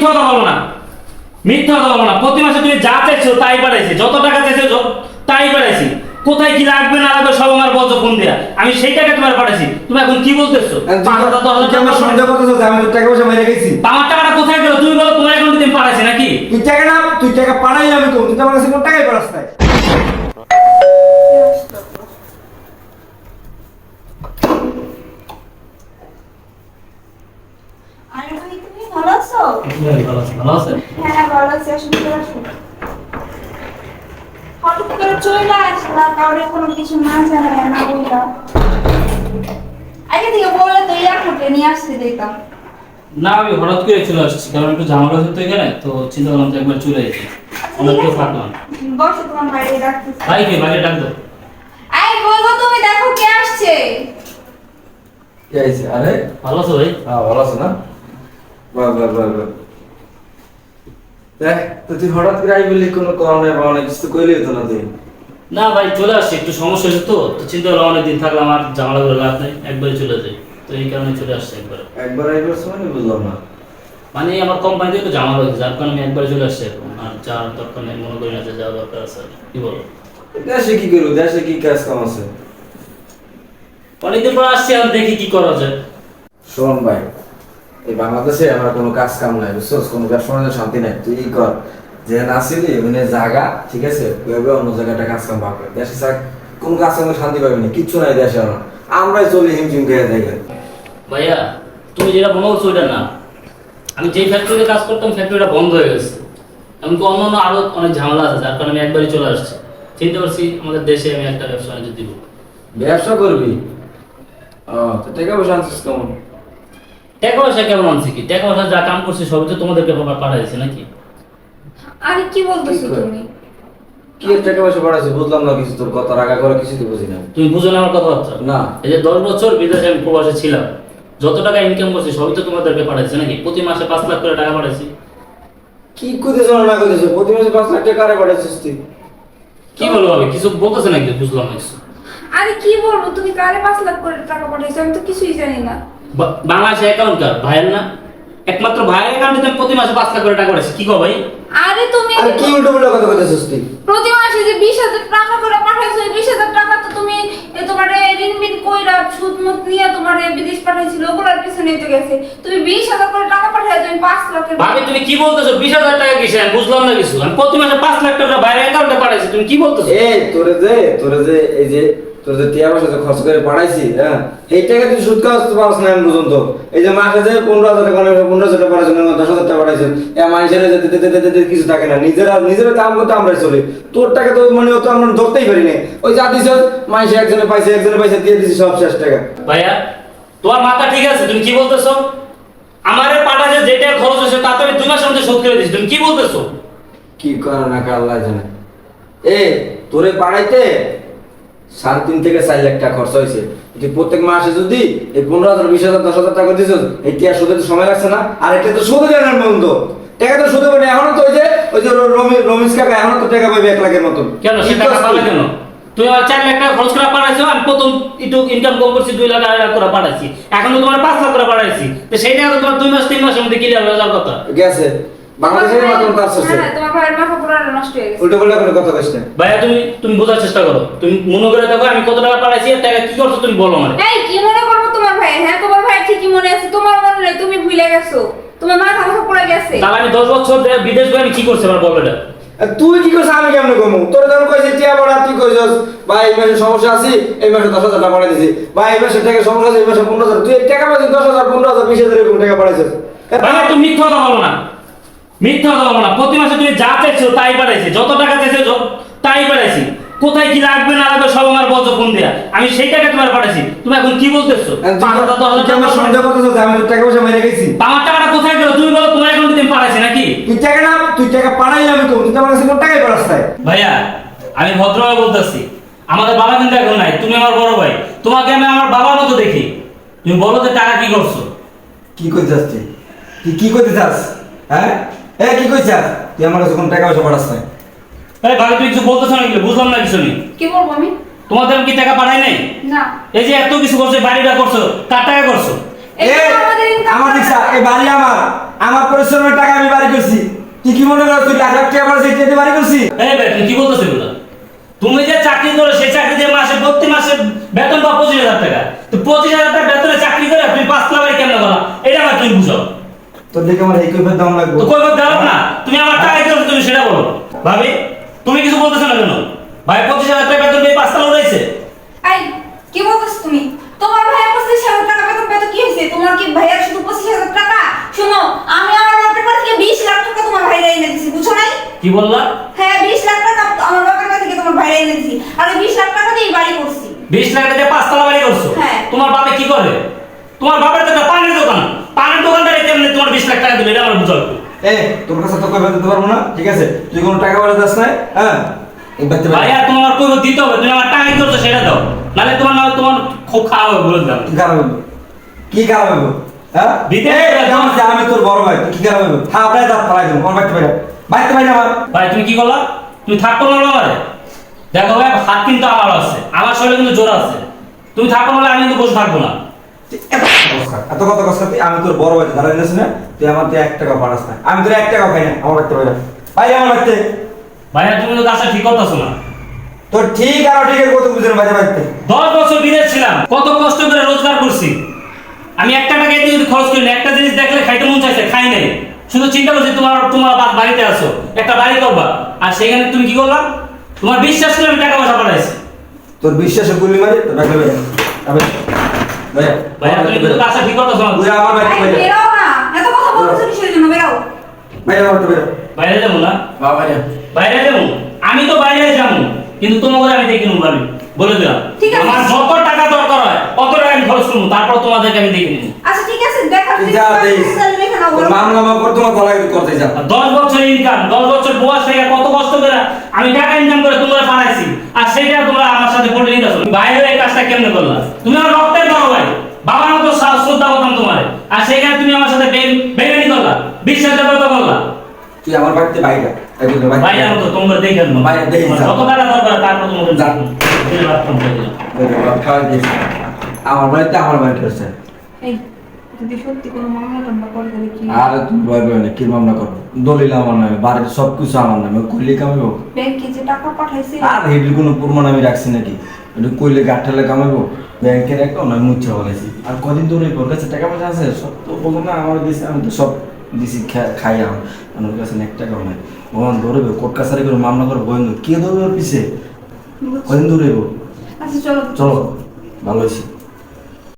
মিথ্যা কথা বলো না। মিথ্যা কথা বলো না। প্রতি মাসে তুমি যা চাইছো তাই বাড়াইছি। যত টাকা চাইছো তাই বাড়াইছি। কোথায় কি লাগবে না লাগবে সব আমার বজ্র ফোন দেয়া। আমি সেই টাকা তোমার পাঠাইছি। তুমি এখন কি বলতেছো? আমার সন্দেহ করতেছ আমি তোর টাকা পয়সা মেরে গেছি। আমার টাকাটা কোথায় গেল? তুমি বলো তোমার অ্যাকাউন্টে তুমি পাঠাইছি নাকি? তুই টাকা না তুই টাকা পাঠাই আমি তো তুমি আমার কাছে কোনো টাকাই পাঠাস আরে ভাই তুমি ভালো আছো ভালো আছে ভালো আছে হ্যাঁ ভালো আছি আসুন হঠাৎ করে চলে আসলা কাউরে কোনো কিছু না জানায় না বললাম। আগে থেকে বললে তো এয়ারপোর্টে নিয়ে আসতে দিতাম না আমি হঠাৎ করে চলে আসছি কারণ একটু ঝামেলা হতো এখানে তো চিন্তা করলাম যে একবার চলে এসেছি অনেক কেউ থাকলাম। বসো তোমার বাইরে রাখতেছি ভাই বাইরে ডাক দাও। আই বলব তুমি? দেখো কে আসছে। কি আরে? ভালো আছো ভাই? হ্যাঁ ভালো আছো না? বাহ বাহ বাহ বাহ। দেখ তো তুই হঠাৎ করে আই বললি কোনো কম বা অনেক কিছু কইলি তো না তুই। না ভাই চলে আসছি একটু সমস্যা হয়েছে তো তো চিন্তা করলাম অনেকদিন থাকলাম আর ঝামেলা করে লাভ নেই একবারে চলে যাই। তো এই কারণে চলে আসছে একবার। একবার আই বলছ মানে বুঝলাম না। মানে আমার কোম্পানিতে একটু ঝামেলা হয়েছে যার কারণে আমি একবারে চলে আসছি এখন আর যার দরকার নেই মনে করি না যে যাওয়া দরকার আছে কি বলো? দেশে কি করব দেশে কি কাজ কাম আছে? অনেকদিন পর আসছি আর দেখি কি করা যায়। শোন ভাই এই বাংলাদেশে আমার কোনো কাজ কাম নাই বুঝছস কোনো ব্যবসা শান্তি নাই। তুই ই কর যে নাসিলি ওখানে জায়গা ঠিক আছে? ওইভাবে অন্য জায়গাটা কাজ কাম পাবে দেশে থাক কোনো কাজ কামে শান্তি পাবি না কিচ্ছু নাই দেশে আমার। আমরাই চলি হিমঝিম খেয়ে দেখে ভাইয়া তুমি যেটা মনে করছ ওইটা না। আমি যেই ফ্যাক্টরিতে কাজ করতাম ফ্যাক্টরিটা বন্ধ হয়ে গেছে। এমনকি অন্য অন্য আরও অনেক ঝামেলা আছে যার কারণে আমি একবারই চলে আসছি। চিন্তা করছি আমাদের দেশে আমি একটা ব্যবসা বাণিজ্য দিব। ব্যবসা করবি? ও তো টাকা পয়সা আনছিস কেমন? টাকা পয়সা কেমন আনছি কি? টাকা পয়সা যা কাম করছি সবই তো তোমাদেরকে পাঠা- পাঠাইছি নাকি? আরে কি বলতেছো তুমি? কি টাকা পয়সা পাঠাইছিস বুঝলাম না কিছু তোর কথা রাগা করে কিছু তো বুঝি না। তুমি বুঝো না আমার কথাবার্তা? না। এই যে দশ বছর বিদেশে আমি প্রবাসে ছিলাম যত টাকা ইনকাম করছি সবই তো তোমাদেরকে পাঠাইছি নাকি? প্রতি মাসে পাঁচ লাখ করে টাকা পাঠাইছি। কি করতেছ না করতেছ প্রতি মাসে পাঁচ লাখ টাকা আরে পাঠাইছিস তুই? কি বলব আমি কিছু বলতেছে নাকি? বুঝলাম না কিছু। আরে কি বলব তুমি কারে পাঁচ লাখ করে টাকা পাঠাইছো? আমি তো কিছুই জানি না। বাংলাদেশে অ্যাকাউন্ট কার? ভাইয়ের না? একমাত্র ভাইয়ের অ্যাকাউন্টে তুমি প্রতি মাসে পাঁচ লাখ করে টাকা পাঠাইছি কি কো ভাই? আরে তুমি আর কি উল্টো উল্টো কথা কইতেছিস তুই? প্রতি মাসে যে বিশ হাজার টাকা করে পাঠাইছো এই বিশ হাজার টাকা তো তুমি এ তোমার ঋণ বিন কইরা সুদ মুদ নিয়ে তোমার বিদেশ পাঠাইছিল ওগুলোর পিছনে তো গেছে। তুমি বিশ হাজার করে টাকা পাঠাই তুমি পাঁচ লাখের ভাবি তুমি কি বলতেছো? বিশ হাজার টাকা কিসে? আমি বুঝলাম না কিছু। আমি প্রতি মাসে পাঁচ লাখ টাকা বাইরের অ্যাকাউন্টে পাঠাইছি তুমি কি বলতেছো? এই তোরে যে তোরে যে এই যে তোর যে টিয়া পয়সা খরচ করে পাঠাইছি হ্যাঁ? এই টাকা তুই সুদ খাওয়াতে পারছ না আমি পর্যন্ত। এই যে মাসে যে পনেরো হাজার টাকা পনেরো হাজার টাকা পাঠাইছেন দশ হাজার টাকা পাঠাইছেন এ মানুষের যে দিতে দিতে দিতে কিছু থাকে না। নিজেরা নিজেরা কাম করতে আমরাই চলি। তোর টাকা তো মানে অত আমরা ধরতেই পারি না ওই যা দিছ মাসে একজনে পাইছে একজনে পাইছে দিয়ে দিছি সব শেষ টাকা। ভাইয়া তোমার মাথা ঠিক আছে তুমি কি বলতেছো? আমারে পাঠাছে যেটা খরচ হয়েছে তা তো আমি মাসের মধ্যে শোধ করে দিচ্ছি তুমি কি বলতেছো? কি করে না কে আল্লাহ জানে? এ তোরে পাড়াইতে সাড়ে তিন থেকে চার লাখ টাকা খরচ হয়েছে। তুই প্রত্যেক মাসে যদি এই পনেরো হাজার বিশ হাজার দশ হাজার টাকা দিছিস এই টিয়া সুদে তো সময় লাগছে না। আর এটা তো সুদে দেয় না বন্ধ। টাকা তো সুদে পাবে। এখনও তো ওই যে ওই যে রমেশ কাকা এখনও তো টাকা পাবে এক লাখের মতন। কেন? সে টাকা পাবে তুই? কেন? আমার চার লাখ টাকা খরচ করে পাঠাইছো আমি প্রথম একটু ইনকাম কম করছি দুই লাখ আড়াই লাখ করে পাঠাইছি। এখন তো তোমার পাঁচ লাখ করে পাঠাইছি। তো সেই টাকা তো তোমার দুই মাস তিন মাসের মধ্যে ক্লিয়ার হয়ে যাওয়ার কথা। গেছে। বাংলাদেশের মাধ্যমে কাজ করছে তোমার ভাইয়ের মাথা পুরো নষ্ট হয়ে গেছে। উল্টো পাল্টা কোনো কথা কইস না। ভাইয়া তুমি তুমি বোঝার চেষ্টা করো। তুমি মনে করে দেখো আমি কত টাকা পাঠাইছি আর টাকা কি করছ তুমি বলো আমার। এই কি মনে করব তোমার ভাই হ্যাঁ তোমার ভাই ঠিকই মনে আছে। তোমার মনে নেই তুমি ভুলে গেছো। তোমার মাথা মাথা পড়ে গেছে। তাহলে আমি দশ বছর বিদেশ গিয়ে আমি কি করছি আমার বলো এটা? তুই কি করছিস? আমি কেমনে কমু তোর ধর কইছিস টিয়া বড়া তুই কইছিস ভাই এই মাসে সমস্যা আছে এই মাসে দশ হাজার টাকা পাঠাই দিছি ভাই এই মাসে টাকা সমস্যা আছে এই মাসে পনেরো হাজার। তুই টাকা পাচ্ছিস দশ হাজার পনেরো হাজার বিশ হাজার এরকম টাকা পাঠাইছিস। ভাইয়া তুমি মিথ্যা কথা বলো না। মিথ্যা কথা বলো না। প্রতি মাসে তুমি যা চাইছো তাই পাঠাইছি যত টাকা চাইছো তাই পাঠাইছি কোথায় কি লাগবে না লাগবে সব আমার বলছো ফোন দিয়া। আমি সেই টাকা তোমার পাঠাইছি। তুমি এখন কি বলতেছো? আমার সন্দেহ করতেছিস আমি টাকা পয়সা মেরে গেছি। আমার টাকাটা কোথায় গেল? তুমি বলো তোমার অ্যাকাউন্টে আমি পাঠাইছি নাকি? তুই টাকা না তুই টাকা পাঠাই আমি তো। তুই আমার কাছে কোনো টাকাই পাঠাস ভাইয়া আমি ভদ্রভাবে বলতেছি। আমাদের বাবা কিন্তু এখন নাই। তুমি আমার বড় ভাই। তোমাকে আমি আমার বাবার মতো দেখি। তুমি বলো যে টাকা কি করছ? কি করতে তুই? তুই কি করতে চাস? হ্যাঁ? এ কি কইছাস তুই আমার কাছে কোনো টাকা পয়সা পাঠাস নাই। এই ভাবি তুই কিছু বলতেছো নাকি? বুঝলাম না কিছু নেই কি বলব আমি? তোমাদের কি টাকা পাঠাই নাই? না। এই যে এত কিছু করছ বাড়িটা করছ কার টাকা করছ? আমার দিকসা এই বাড়ি আমার। আমার পরিশ্রমের টাকা আমি বাড়ি তুই কি মনে কর তুই লাখ লাখ টাকা পাঠাইছিস দিয়ে বাড়ি করছি? এই বে তুমি কি বলতেছো এগুলো? তুমি যে চাকরি করো সেই চাকরি দিয়ে মাসে প্রতি মাসে বেতন পাও পঁচিশ হাজার টাকা। তো পঁচিশ হাজার টাকা বেতনে চাকরি করে তুমি পাঁচ লাখ বাড়ি কেমন করা এটা আমার তুমি বুঝো তোর দেখে আমার এই কৈফের দাম লাগবে। তো কই দাও না। তুমি আমার টাকা দিতে তুমি সেটা বলো। ভাবি তুমি কিছু বলতেছো না কেন? ভাই পঁচিশ হাজার টাকা বেতন পেয়ে পাঁচতলা উড়াইছে। এই কি তুমি? তোমার ভাইয়া পঁচিশ হাজার টাকা বেতন পেতো কি হয়েছে? তোমার কি ভাইয়ার শুধু পঁচিশ হাজার টাকা? শোনো আমি আমার বাপের বাড়ি থেকে বিশ লাখ টাকা তোমার ভাইরা এনে দিছি বুঝছ নাই? কি বললা? হ্যাঁ বিশ লাখ টাকা আমার বাপের বাড়ি থেকে তোমার ভাইরা এনে দিছি। আর বিশ লাখ টাকা দিয়ে বাড়ি করছি। বিশ লাখ টাকা দিয়ে পাঁচতলা বাড়ি করছ? হ্যাঁ। তোমার বাপে কি করে? তোমার বাপের তো একটা পানের দোকান পানের দোকানটা কেমনি তোমার বিশ লাখ টাকা দিলে এটা আমার এ তোর কাছে তো দিতে পারব না ঠিক আছে? তুই কোনো টাকা পয়সা দাস না হ্যাঁ? ভাইয়া তোমার কই দিতে হবে তুমি আমার টাকা কি সেটা দাও। নাহলে তোমার না তোমার খুব খাওয়া হবে বলে দাও কি খারাপ হইব কি খারাপ হইব হ্যাঁ? দিতে হবে। আমি তোর বড় ভাই কি খারাপ হইব হ্যাঁ আপনার দাঁত ফালাই দেবো কোন বাইরে আমার। ভাই তুমি কি করলা? তুমি থাকো না আমারে দেখো ভাই হাত কিন্তু আমার আছে আমার শরীরে কিন্তু জোর আছে। তুমি থাকো না আমি কিন্তু বসে থাকব না। এত কথা কথা আমি তোর বড় ভাই দাঁড়াই নিস না তুই আমার তুই এক টাকা পাঠাস না। আমি তোর এক টাকা খাই না আমার বাড়িতে বাইরে। বাইরে আমার বাড়িতে। ভাইয়া তুমি তো কাজটা ঠিক করতেছো না তোর ঠিক আর ঠিক কত বুঝেন বাইরে বাড়িতে? দশ বছর বিদেশ ছিলাম কত কষ্ট করে রোজগার করছি। আমি একটা টাকা দিয়ে যদি খরচ করি না একটা জিনিস দেখলে খাইতে মন চাইছে খাই নাই। শুধু চিন্তা করছি তোমার তোমার বাড়িতে আসো একটা বাড়ি করবা। আর সেখানে তুমি কি করলা? তোমার বিশ্বাস করে আমি টাকা পয়সা পাঠাইছি। তোর বিশ্বাসে গুলি মারি তোর ডাকলে বাইরে আবে বাইরে ভাইয়া তুমি কিন্তু কাজটা ঠিক করতেছো না। তুই আমার বাড়িতে বাইরে বেরাও না। এত কথা বলতেছো কিসের জন্য? বেরাও বাইরে আমার বাড়িতে বাইরে বাইরে যাব না? বাবা বাইরে। বাইরে যাব? আমি তো বাইরে যাব কিন্তু তোমাকে আমি দেখে নেব আমি। বলে দিলাম। ঠিক আছে। আমার যত টাকা দরকার হয় অত টাকা আমি খরচ করব তারপর তোমাদেরকে আমি দেখে নেব আচ্ছা ঠিক আছে দেখা তুই যা দেই। মামলা তোমার করতে বছর ইনকাম দশ বছর বয়স থেকে কত কষ্ট করে আমি টাকা ইনকাম করে তোমরা পাঠাইছি আর সেইটা তোমরা আমার সাথে পড়ে নিতে আসো বাইরে এই কাজটা কেমনে করলা? তুমি আমার রক্তের বড় ভাই। বাবার মতো শ্রদ্ধা করতাম তোমার। আর সেখানে তুমি আমার সাথে বেগানি করলা বিশ্বাসঘাতকতা করলা। তুই আমার বাড়িতে বাইরে বাইরে বাইরে তোমরা দেখে নেব বাইরে যত দরকার তারপর তোমাকে। আমার বাড়িতে আমার বাড়িতে হচ্ছে যদি সত্যি কোনো মামলা টামলা করে তাহলে কি? আর তুমি ভয় পেও না কি মামলা করব? দলিল আমার নামে বাড়ির সব কিছু আমার নামে কইলে কামাইবো ব্যাংকে যে টাকা পাঠাইছে। আর এটির কোনো প্রমাণ আমি রাখছি নাকি? এটা কইলে গাঠালে কামাইবো? ব্যাংকের একটা নয় মুচ্ছা বলেছি। আর কদিন ধরে ওর কাছে টাকা পয়সা আছে? সব তো বলব না আমার দিছি আমি তো সব দিছি খাই আমার ওর কাছে এক টাকাও নাই। ভগবান ধরবে কোর্ট কাছারি করে মামলা করে বন্ধ কে ধরবে ওর পিছে? কদিন ধরে আচ্ছা চলো। চলো ভালো হয়েছে।